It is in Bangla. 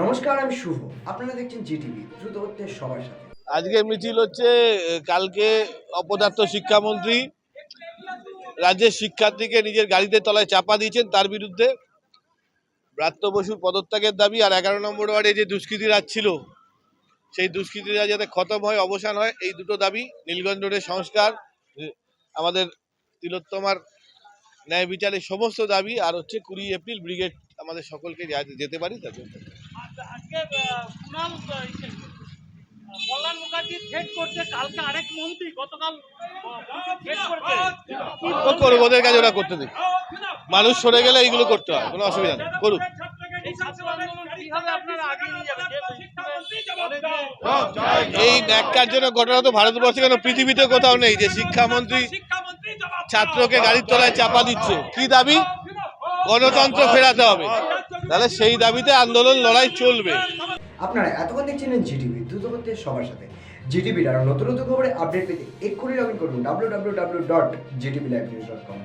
নমস্কার, আমি শুভ। আপনারা দেখছেন জিটিভি দ্রুত হচ্ছে সবার সাথে। আজকে মিছিল হচ্ছে কালকে অপদার্থ শিক্ষামন্ত্রী রাজ্যের শিক্ষার্থীকে নিজের গাড়িতে তলায় চাপা দিয়েছেন তার বিরুদ্ধে। ব্রাত্য বসুর পদত্যাগের দাবি আর এগারো নম্বর ওয়ার্ডে যে দুষ্কৃতীরাজ ছিল, সেই দুষ্কৃতীরা যাতে খতম হয়, অবসান হয়, এই দুটো দাবি নীলগঞ্জ রোডের সংস্কার আমাদের তিলোত্তমার ন্যায় বিচারের সমস্ত দাবি, আর হচ্ছে কুড়ি এপ্রিল ব্রিগেড আমাদের সকলকে যেতে পারি জন্য। আজকে কুণাল কল্যাণ মুখার্জি থ্রেট করছে কালকে আরেক মন্ত্রী গতকাল করব ওদের ওরা করতে দিই মানুষ সরে গেলে এইগুলো করতে হয় কোনো অসুবিধা নেই করুক। এই ন্যাক্কারজনক ঘটনা তো ভারতবর্ষে কেন পৃথিবীতে কোথাও নেই যে শিক্ষামন্ত্রী ছাত্রকে গাড়ির তলায় চাপা দিচ্ছে। কি দাবি? গণতন্ত্র ফেরাতে হবে। তাহলে সেই দাবিতে আন্দোলন, লড়াই চলবে। আপনারা এতক্ষণ দেখছিলেন জিটিভি, দ্রুত করতে সবার সাথে। জিটিভির আরও নতুন নতুন খবরে আপডেট পেতে এক্ষুনি লগ ইন করুন W W W dot GTV live news dot com